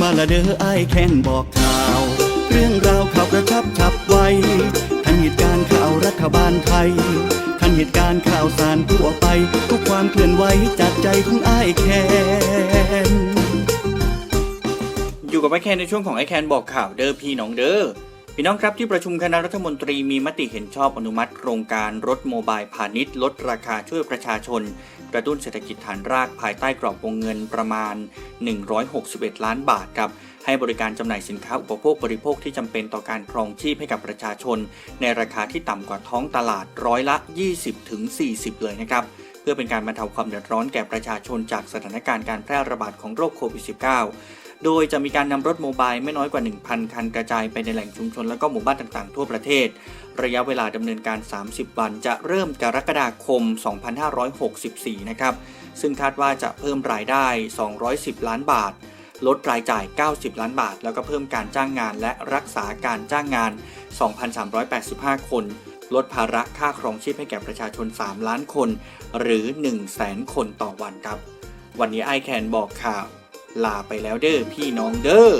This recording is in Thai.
มาละเด้อไอ้แค้นบอกข่าว เรื่องราวข่าวกระชับฉับไวทันเหตุการณ์ข่าวรัฐบาลไทย ทันเหตุการณ์ข่าวสารทั่วไป ทุกความเคลื่อนไหวจากใจของไอ้แค้นอยู่กับไอแคนในช่วงของไอแคนบอกข่าวเด้อพี่น้องเด้อ พี่น้องครับที่ประชุมคณะรัฐมนตรีมีมติเห็นชอบอนุมัติโครงการรถโมบายพาณิชย์ ลดราคาช่วยประชาชน กระตุ้นเศรษฐกิจฐานรากภายใต้กรอบวงเงินประมาณ 161 ล้านบาทครับให้บริการจำหน่ายสินค้าอุปโภคบริโภคที่จำเป็นต่อการครองชีพให้กับประชาชน ในราคาที่ต่ำกว่าท้องตลาดร้อยละ 20-40 เลยนะครับเพื่อเป็นการบรรเทาความเดือดร้อนแก่ประชาชนจากสถานการณ์การแพร่ระบาดของโรคโควิด -19 โดยจะมีการนำรถโมบายไม่น้อยกว่า 1,000 คันกระจายไปในแหล่งชุมชนและก็หมู่บ้านต่างๆ ทั่วประเทศ ระยะเวลาดำเนินการ 30 วันจะเริ่มกรกฎาคม 2564 นะครับ ซึ่งคาดว่าจะเพิ่มรายได้ 210 ล้านบาท ลดรายจ่าย 90 ล้านบาท แล้วก็เพิ่มการจ้างงานและรักษาการจ้างงาน 2,385 คนลดภาระค่าครองชีพให้แก่ประชาชน 3 ล้านคน หรือ 1 0 0 0 0แสนคนต่อวันครับ วันนี้ไอแคนบอกข่าว ลาไปแล้วเด้อพี่น้องเด้อ